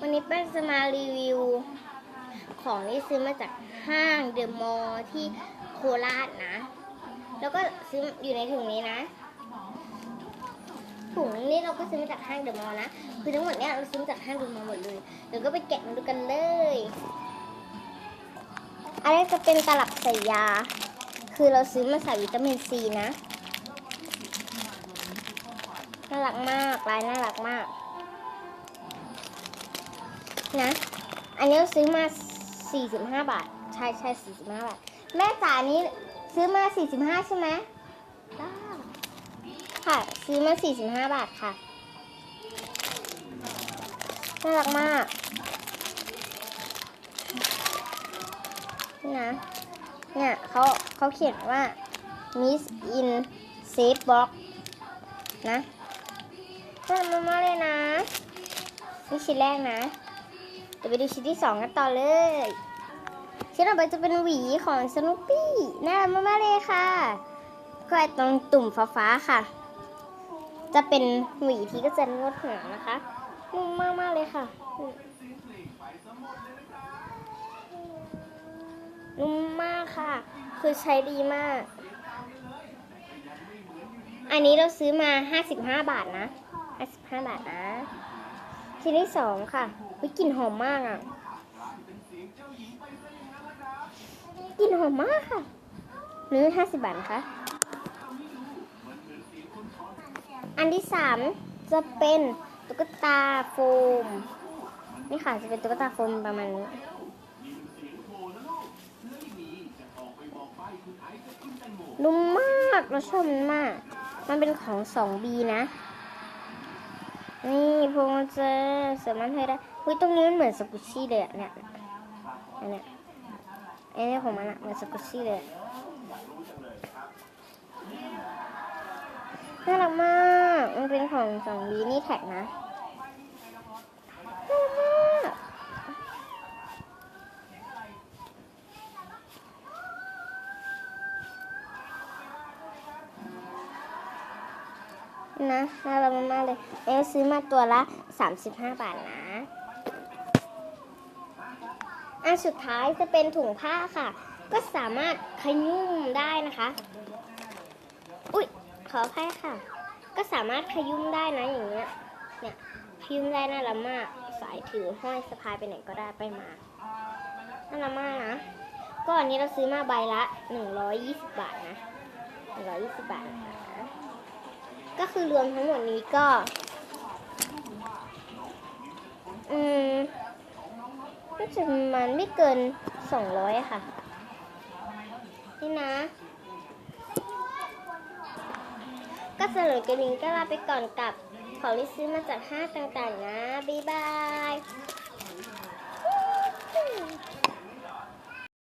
วันนี้แป้งจะมารีวิว ของที่ซื้อมาจากห้างเดอะมอลล์ที่โคราชนะ แล้วก็ซื้ออยู่ในถุงนี้นะ ถุงนี้เราก็ซื้อมาจากห้างเดอะมอลล์นะ คือทั้งหมดเนี้ยเราซื้อมาจากห้างเดอะมอลล์หมดเลย เดี๋ยวก็ไปแกะมาดูกันเลย อันนี้จะเป็นตลับใส่ยา คือเราซื้อมาใส่วิตามินซีนะ น่ารักมากลายน่ารักมาก นะ อันนี้ซื้อมา 45 บาท ใช่ใช่45 บาท แม่จ๋านี้ซื้อมา 45 ใช่ไหมจ้ค่ะ ซื้อมา 45 บาทค่ะ น่ารักมาก นะ เนี่ยเขาเขาเขียนว่า Miss in Safe Box นะน่ารักมากเลยนะ นี่ชิ้นแรกนะ เดี๋ยวไปดูชิ้นที่สองกันต่อเลย ชิ้นต่อไปจะเป็นหวีของสนุปปี้น่ารักมากๆเลยค่ะก็ไอ้ตรงตุ่มฟ้าๆค่ะ จะเป็นหวีที่ก็จะนวดหัวนะคะนุ่มมากๆเลยค่ะนุ่มมากค่ะ คือใช้ดีมาก อันนี้เราซื้อมา 55 บาทนะ55บาทนะ ชิ้นที่สองค่ะวิกลิ่นหอมมากอะกลิ่นหอมมากค่ะเนื้อ50บบาทนะคะอันที่สามจะเป็นตุ๊กตาโฟม นี่ค่ะจะเป็นตุ๊กตาโฟมประมาณนี้นุ่มมากเราชอบมันมาก มันเป็นของ 2B นะ นี่พวงกุญแจสามารถให้ได้เฮ้ยตรงนี้มันเหมือนสกุชชี่เลยอะเนี่ยอันเนี้ยไอ้เนี่ยของมันอะเหมือนสกุชชี่เลยน่ารักมาก มันเป็นของ 2B นี่แท็กนะน่ารักมาก นะน่ารักมากเลยเอลซื้อมาตัวละ 35 บาทนะ อันสุดท้ายจะเป็นถุงผ้าค่ะ ก็สามารถขยุ่มได้นะคะ อุ๊ย ขออภัยค่ะ ก็สามารถขยุ่มได้นะอย่างเงี้ย เนี่ยขยุ่มได้น่ารักมาก สายถือห้อยสะพายไปไหนก็ได้ไปมา น่ารักมากนะ ก็อันนี้เราซื้อมาใบละ 120 บาทนะ 120 บาทนะคะ ก็คือรวมทั้งหมดนี้ก็ อืมก็จะมันไม่เกินสองร้อยค่ะ นี่นะ ก็สำหรับกระดิ่งก็ลาไปก่อนกับของที่ซื้อมาจากห้างต่างๆนะ บ๊ายบาย